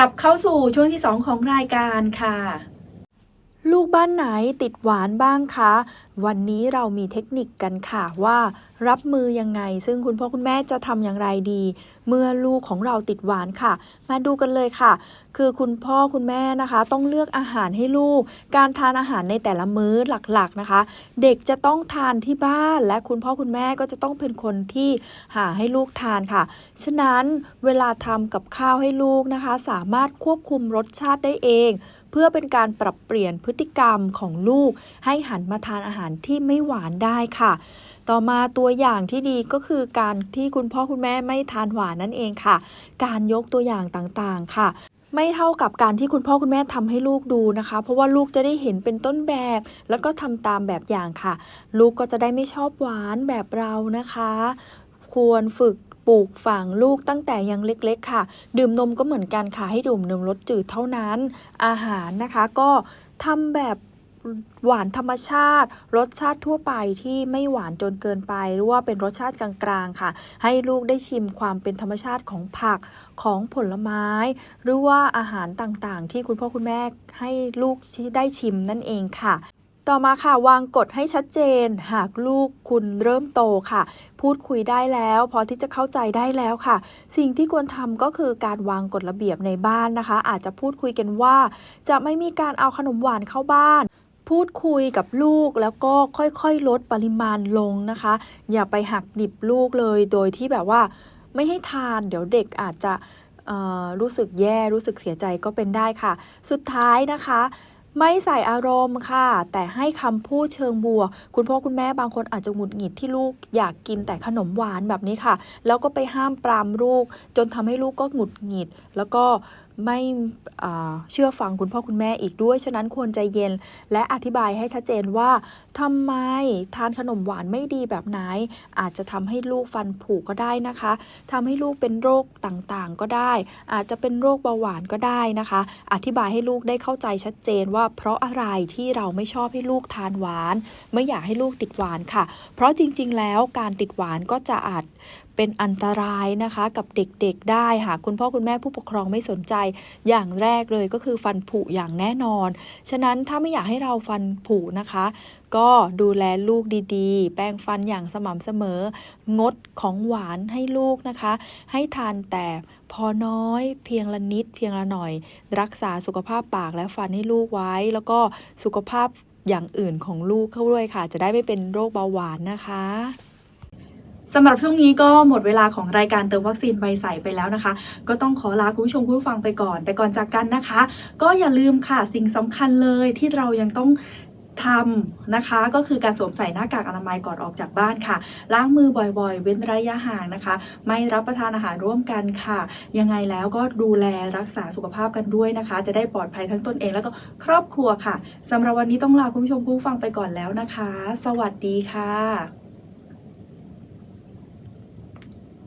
กลับเข้าสู่ช่วงที่ 2 ของรายการค่ะ ลูกบ้านไหนติดหวานบ้างคะ วันนี้เรามีเทคนิคกันค่ะว่ารับมือยังไง ซึ่งคุณพ่อคุณแม่จะทำอย่างไรดี เมื่อลูกของเราติดหวานค่ะ มาดูกันเลยค่ะ คือคุณพ่อคุณแม่นะคะ ต้องเลือกอาหารให้ลูก การทานอาหารในแต่ละมื้อหลักๆนะคะ เด็กจะต้องทานที่บ้าน และคุณพ่อคุณแม่ก็จะต้องเป็นคนที่หาให้ลูกทานค่ะ ฉะนั้นเวลาทำกับข้าวให้ลูกนะคะ สามารถควบคุมรสชาติได้เอง เพื่อเป็นการปรับเปลี่ยนพฤติกรรมของลูก ให้หันมาทานอาหารที่ไม่หวานได้ค่ะ ต่อมาตัวอย่างที่ดีก็คือการที่คุณพ่อคุณแม่ไม่ทานหวานนั่นเองค่ะ การยกตัวอย่างต่างๆค่ะไม่เท่ากับการที่คุณพ่อคุณแม่ทำให้ลูกดูนะคะ เพราะว่าลูกจะได้เห็นเป็นต้นแบบ แล้วก็ทำตามแบบอย่างค่ะ ลูกก็จะได้ไม่ชอบหวานแบบเรานะคะ ควรฝึก ปลูกฝังลูกตั้งแต่ยังเล็กๆ ค่ะ ดื่มนมก็เหมือนกันค่ะ ให้ดื่มนมรสจืดเท่านั้น อาหารนะคะก็ทำแบบหวานธรรมชาติ รสชาติทั่วไปที่ไม่หวานจนเกินไป หรือว่าเป็นรสชาติกลางๆค่ะ ให้ลูกได้ชิมความเป็นธรรมชาติของผักของผลไม้ หรือว่าอาหารต่างๆ ที่คุณพ่อคุณแม่ให้ลูกได้ชิมนั่นเองค่ะ ต่อมาค่ะวางกฎให้ชัดเจน หากลูกคุณเริ่มโตค่ะ พูดคุยได้แล้ว พอที่จะเข้าใจได้แล้วค่ะ สิ่งที่ควรทำก็คือการวางกฎระเบียบในบ้านนะคะ อาจจะพูดคุยกันว่า จะไม่มีการเอาขนมหวานเข้าบ้านพูดคุยกับลูกแล้วก็ค่อยๆ ลดปริมาณลงนะคะ อย่าไปหักดิบลูกเลยโดยที่แบบว่าไม่ให้ทานเดี๋ยวเด็กอาจจะรู้สึกแย่รู้สึกเสียใจก็เป็นได้ค่ะ สุดท้ายนะคะ ไม่ใส่อารมณ์ค่ะ แต่ให้คำพูดเชิงบวก คุณพ่อคุณแม่บางคนอาจจะหงุดหงิดที่ลูกอยากกินแต่ขนมหวานแบบนี้ค่ะ แล้วก็ไปห้ามปรามลูก จนทำให้ลูกก็หงุดหงิด แล้วก็ ไม่เชื่อฟังคุณพ่อคุณแม่อีกด้วย ฉะนั้นควรใจเย็น และอธิบายให้ชัดเจนว่าทำไมทานขนมหวานไม่ดีแบบไหน อาจจะทำให้ลูกฟันผุก็ได้นะคะทำให้ลูกเป็นโรคต่างๆก็ได้ อาจจะเป็นโรคเบาหวานก็ได้นะคะ อธิบายให้ลูกได้เข้าใจชัดเจนว่า เพราะอะไรที่เราไม่ชอบให้ลูกทานหวาน ไม่อยากให้ลูกติดหวานค่ะ เพราะจริง ๆ แล้วการติดหวานก็จะอาจ เป็นอันตรายนะคะกับเด็กๆได้หากคุณพ่อคุณแม่ผู้ปกครองไม่สนใจ อย่างแรกเลยก็คือฟันผุอย่างแน่นอน ฉะนั้นถ้าไม่อยากให้เราฟันผุนะคะ ก็ดูแลลูกดีๆ แปรงฟันอย่างสม่ำเสมอ งดของหวานให้ลูกนะคะ ให้ทานแต่พอน้อยเพียงละนิดเพียงละหน่อย รักษาสุขภาพปากและฟันให้ลูกไว้ แล้วก็สุขภาพอย่างอื่นของลูกเข้าด้วยค่ะ จะได้ไม่เป็นโรคเบาหวานนะคะ สำหรับช่วงนี้ก็หมดเวลาของรายการเติมวัคซีนใบใสไปแล้วนะคะ ก็ต้องขอลาคุณผู้ชมคุณผู้ฟังไปก่อน แต่ก่อนจากกันนะคะ ก็อย่าลืมค่ะสิ่งสำคัญเลยที่เรายังต้องทำนะคะก็คือการสวมใส่หน้ากากอนามัยก่อนออกจากบ้านค่ะ ล้างมือบ่อยๆ เว้นระยะห่างนะคะ ไม่รับประทานอาหารร่วมกันค่ะ ยังไงแล้วก็ดูแลรักษาสุขภาพกันด้วยนะคะ จะได้ปลอดภัยทั้งตนเองแล้วก็ครอบครัวค่ะสำหรับวันนี้ต้องลาคุณผู้ชมคุณผู้ฟังไปก่อนแล้วนะคะ สวัสดีค่ะ